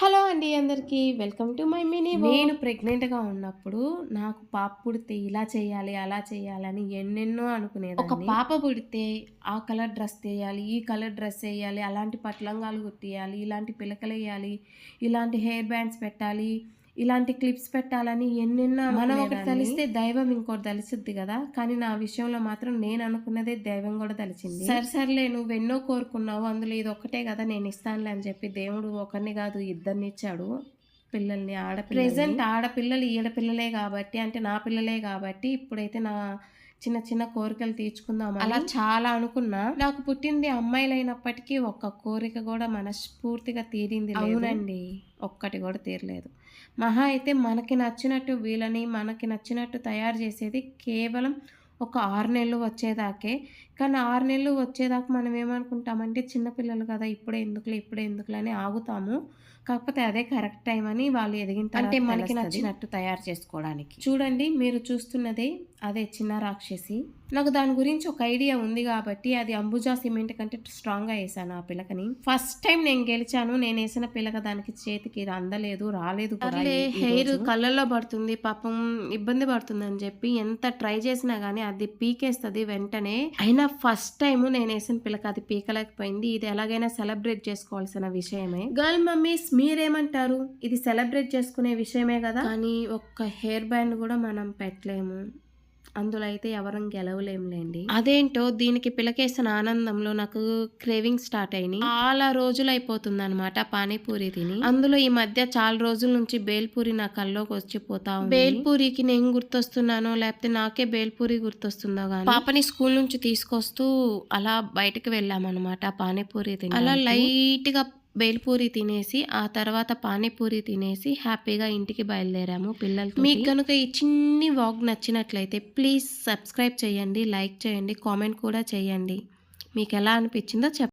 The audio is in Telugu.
హలో అండి అందరికీ. వెల్కమ్ టు మై మినీ నేను ప్రెగ్నెంట్గా ఉన్నప్పుడు నాకు పాప పుడితే ఇలా చేయాలి అలా చేయాలని ఎన్నెన్నో అనుకునేది ఒక పాప పుడితే ఆ కలర్ డ్రెస్ వేయాలి ఈ కలర్ డ్రెస్ వేయాలి అలాంటి పట్లంగాలు కుట్టియాలి ఇలాంటి పిలకలు వేయాలి ఇలాంటి హెయిర్ బ్యాండ్స్ పెట్టాలి ఇలాంటి క్లిప్స్ పెట్టాలని ఎన్నెన్నో మనం ఒకటి తలిస్తే దైవం ఇంకోటి తలిసిద్ది కదా? కానీ నా విషయంలో మాత్రం నేను అనుకున్నదే దైవం కూడా తలిచింది. సరే సర్లే నువ్వు ఎన్నో కోరుకున్నావు అందులో ఇది ఒక్కటే కదా నేను ఇస్తానులే అని చెప్పి దేవుడు ఒకరిని కాదు ఇద్దరిని ఇచ్చాడు పిల్లల్ని ఆడపిల్ల ప్రెసెంట్ ఆడపిల్లలు ఈడపిల్లలే కాబట్టి అంటే నా పిల్లలే కాబట్టి ఇప్పుడైతే నా చిన్న చిన్న కోరికలు తీర్చుకుందాం అలా చాలా అనుకున్నా. నాకు పుట్టింది అమ్మాయిలైనప్పటికీ ఒక్క కోరిక కూడా మనస్ఫూర్తిగా తీరింది అవునండి. ఒక్కటి కూడా తీరలేదు. మహా అయితే మనకి నచ్చినట్టు వీళ్ళని మనకి నచ్చినట్టు తయారు చేసేది కేవలం ఒక ఆరు నెలలు వచ్చేదాకే. కానీ ఆరు నెలలు వచ్చేదాకా మనం ఏమనుకుంటామంటే చిన్నపిల్లలు కదా ఇప్పుడే ఎందుకులే ఇప్పుడే ఎందుకులే అని ఆగుతాము. కాకపోతే అదే కరెక్ట్ టైం అని వాళ్ళు ఎదిగిన అంటే మనకి నచ్చినట్టు తయారు చేసుకోవడానికి. చూడండి మీరు చూస్తున్నదే అదే చిన్న రాక్షసి. నాకు దాని గురించి ఒక ఐడియా ఉంది కాబట్టి అది అంబుజా సిమెంట్ కంటే స్ట్రాంగ్గా వేసాను ఆ పిల్లకని ఫస్ట్ టైం నేను గెలిచాను. నేను వేసిన పిల్లక దానికి చేతికి అందలేదు రాలేదు హెయిర్ కళ్ళల్లో పడుతుంది పాపం ఇబ్బంది పడుతుంది అని చెప్పి ఎంత ట్రై చేసినా గానీ అది పీకేస్తుంది వెంటనే. అయినా ఫస్ట్ టైం నేను వేసిన పిల్లక అది పీకలేకపోయింది. ఇది ఎలాగైనా సెలబ్రేట్ చేసుకోవాల్సిన విషయమే. గర్ల్ మమ్మీస్ మీరేమంటారు? ఇది సెలబ్రేట్ చేసుకునే విషయమే కదా? కానీ ఒక్క హెయిర్ బ్యాండ్ కూడా మనం పెట్టలేము. అందులో అయితే ఎవరం గెలవలేంలేండి అదేంటో దీనికి పిలకేసిన ఆనందంలో నాకు క్రేవింగ్ స్టార్ట్ అయినాయి. చాలా రోజులు అయిపోతుంది అనమాట పానీపూరి తిని. అందులో ఈ మధ్య చాలా రోజుల నుంచి బేల్పూరి నా కల్లోకి వచ్చిపోతా ఉంది. బేల్పూరికి నేను గుర్తొస్తున్నానో లేకపోతే నాకే బేల్పూరి గుర్తొస్తుందో గానీ పాపని స్కూల్ నుంచి తీసుకొస్తూ అలా బయటకు వెళ్ళామన్నమాట పానీపూరి తిని అలా లైట్గా బేల్పూరి తినేసి ఆ తర్వాత పానీపూరి తినేసి హ్యాపీగా ఇంటికి బయలుదేరాము పిల్లలతో మీకు కనుక ఈ చిన్ని వాక్ నచ్చినట్లయితే ప్లీజ్ సబ్స్క్రైబ్ చేయండి లైక్ చేయండి కామెంట్ కూడా చేయండి. మీకు ఎలా అనిపించిందో చెప్పండి